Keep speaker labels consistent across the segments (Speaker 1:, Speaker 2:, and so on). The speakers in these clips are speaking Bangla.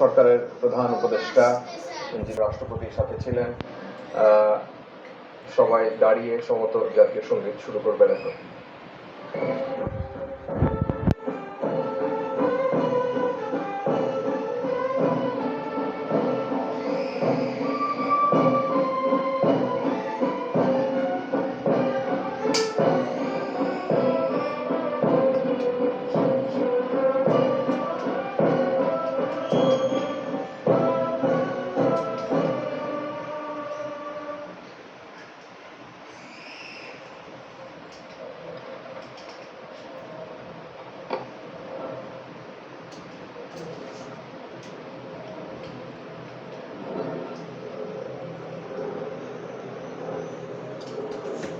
Speaker 1: সরকারের প্রধান উপদেষ্টা যিনি রাষ্ট্রপতির সাথে ছিলেন সবাই দাঁড়িয়ে সমত জাতীয় সঙ্গীত শুরু করবেন এখন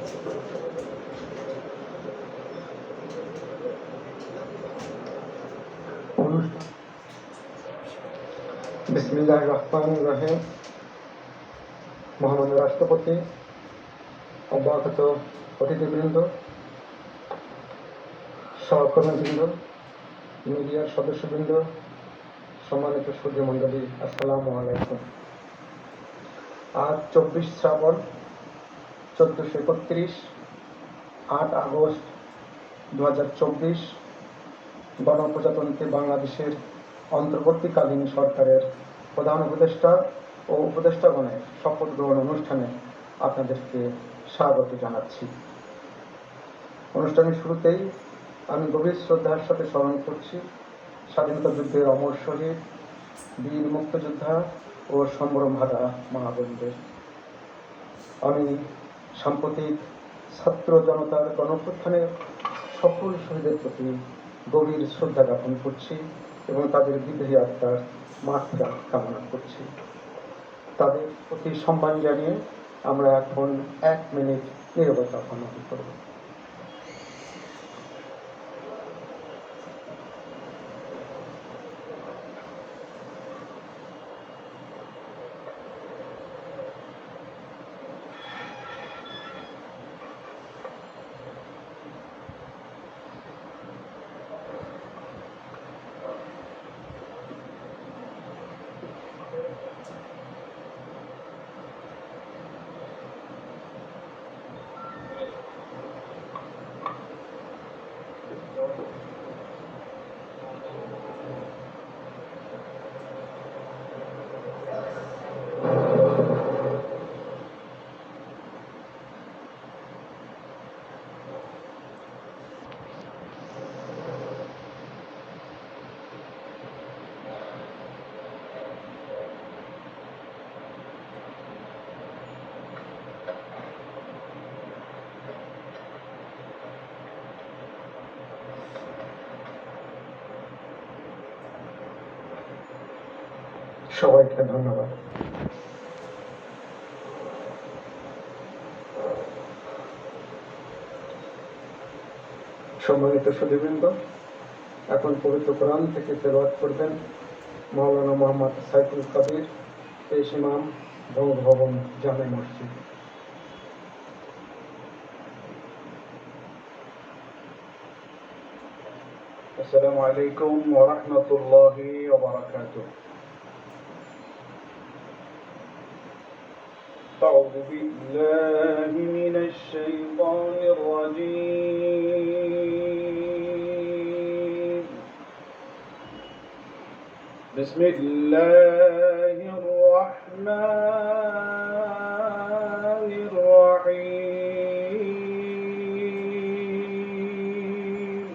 Speaker 2: বিসমিল্লাহ রহমান রহিম মহামান্য রাষ্ট্রপতি অব্যাহত অতিথিবৃন্দ সহকর্মীবৃন্দ মিডিয়ার সদস্যবৃন্দ সম্মানিত সূর্যমণ্ডলী আসসালামু আলাইকুম আজ চব্বিশ শ্রাবণ চোদ্দোশো একত্রিশ আট আগস্ট দু হাজার চব্বিশ গণপ্রজাতন্ত্রী বাংলাদেশের অন্তর্বর্তীকালীন সরকারের প্রধান উপদেষ্টা ও উপদেষ্টাগণের শপথ গ্রহণ অনুষ্ঠানে আপনাদেরকে স্বাগত জানাচ্ছি অনুষ্ঠানের শুরুতেই আমি গভীর শ্রদ্ধার সাথে স্মরণ করছি স্বাধীনতা যুদ্ধের অমর শহীদ বীর মুক্তযোদ্ধা ও ভাতা মহাবন্ধের আমি সাম্প্রতিক ছাত্র জনতার গণপ্রথানের সকল শহীদের প্রতি গভীর শ্রদ্ধা জ্ঞাপন করছি এবং তাদের বিদেহী আত্মার মাত্রা কামনা করছি তাদের প্রতি সম্মান জানিয়ে আমরা এখন এক মিনিট নিরবতা পালন করব সবাইকে ধন্যবাদ সম্মানিত সুদীবৃন্দ এখন পবিত্র কোরআন থেকে তেলাওয়াত করবেন মৌলানা মোহাম্মদ সাইফুল কাবির পেশ ইমাম ভবন জামে মসজিদ السلام عليكم ورحمة الله وبركاته أعوذ بالله من الشيطان الرجيم بسم الله الرحمن الرحيم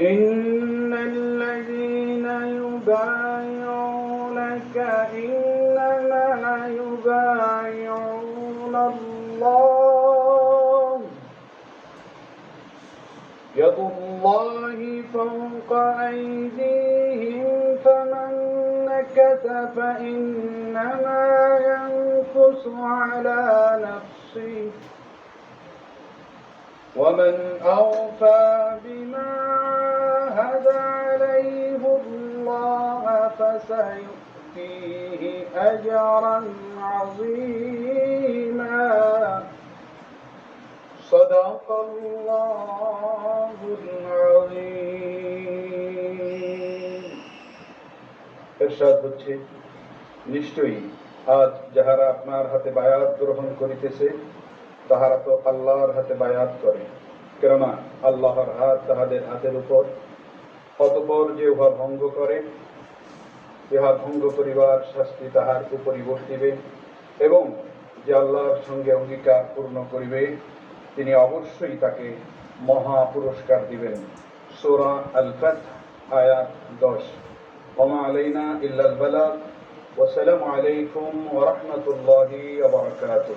Speaker 2: إن الذين يبايعونك إن الله يد الله فوق أيديهم فمن نكث فإنما ينكث على نفسه ومن أوفى بما عاهد عليه الله فسيؤتيه أجرا عظيما صدق الله العظيم ارشاد হচ্ছে নিশ্চয়ই আজ যাহারা আপনার হাতে বায়াত গ্রহণ করিতেছে তাহারা তো আল্লাহর হাতে বায়াত করে কেননা আল্লাহর হাত তাহাদের হাতের উপর অতপর যে উহা ভঙ্গ করে ইহা ভঙ্গ করিবার শাস্তি তাহার উপরই বর্তিবে এবং যে আল্লাহর সঙ্গে অঙ্গীকার পূর্ণ করিবে তিনি অবশ্যই তাকে মহা পুরস্কার দিবেন সোরা আল ফাত আয়াত দশ ওমা আলাইনা ইল্লাল বালাগ ওসালাম আলাইকুম ওয়া বারাকাতুহু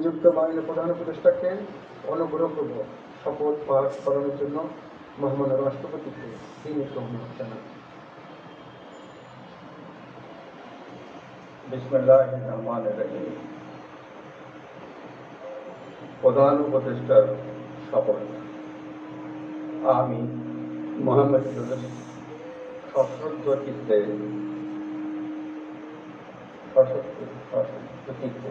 Speaker 2: নিযুক্ত মাননীয় প্রধান উপদেষ্টাকে অনুগ্রহ করব শপথ পাঠ করানোর জন্য মহামান্য রাষ্ট্রপতিকে তিনি অনুরোধ জানান প্রধান উপদেষ্টার শপথ আমি মোহাম্মদ সশ্রদ্ধ চিত্তে সশ্রদ্ধ চিত্তে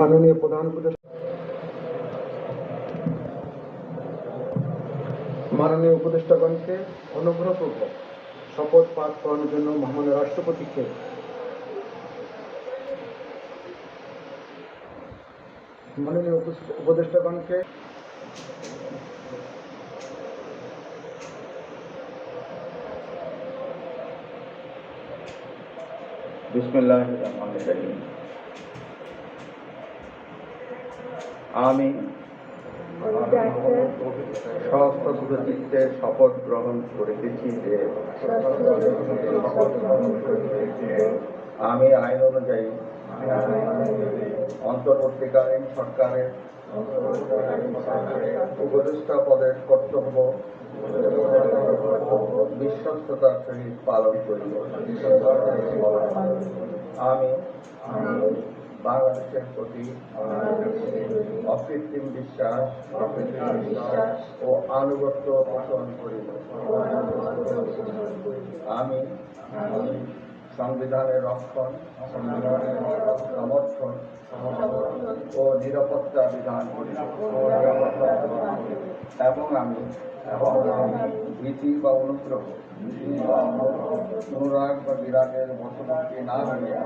Speaker 2: মাননীয় প্রধান মাননীয় উপদেষ্টাগণকে অনুগ্রহপূর্বক শপথ পাঠ করানোর জন্য মহামান্য রাষ্ট্রপতিকে মাননীয় উপদেষ্টাগণকে বিসমিল্লাহ রহমান রহিম আমি সহস্রচিত্তে শপথ গ্রহণ করিতেছি যে আমি আইন অনুযায়ী অন্তর্বর্তীকালীন সরকারের উপদেষ্টা পদের কর্তব্য বিশ্বস্ততার সহিত পালন করি আমি বাংলাদেশের প্রতি অকৃত্রিম বিশ্বাস ও আনুগত্য পোষণ করি আমি সংবিধানের রক্ষণ সমর্থন ও নিরাপত্তা বিধান এবং আমি নীতি বা অনুগ্রহ অনুরাগ বা বিরাগের বশবর্তী না হইয়া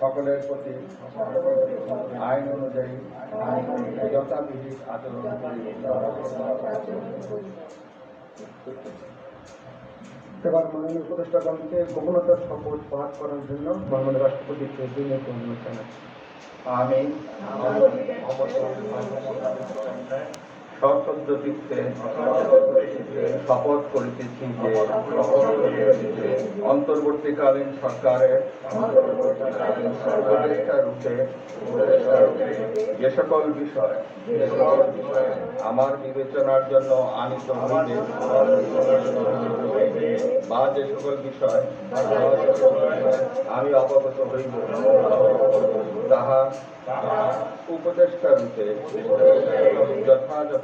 Speaker 2: সকলের প্রতি আইন অনুযায়ী যথাবিধি আচরণ এবার মাননীয় উপদেষ্টাগণকে গোপনতার শপথ পাঠ করার জন্য মাননীয় রাষ্ট্রপতিকে বিনয় অনুরোধ জানাচ্ছি আমি সপদ্ধতিতে শপথ করিতেছি যে অন্তর্বর্তীকালীন সরকারের উপদেষ্টা রূপে যে সকল বিষয় আমার বিবেচনার জন্য আনিত হইবে বা যে সকল বিষয় আমি অবগত হইব তাহা উপদেষ্টা রূপে যথাযথ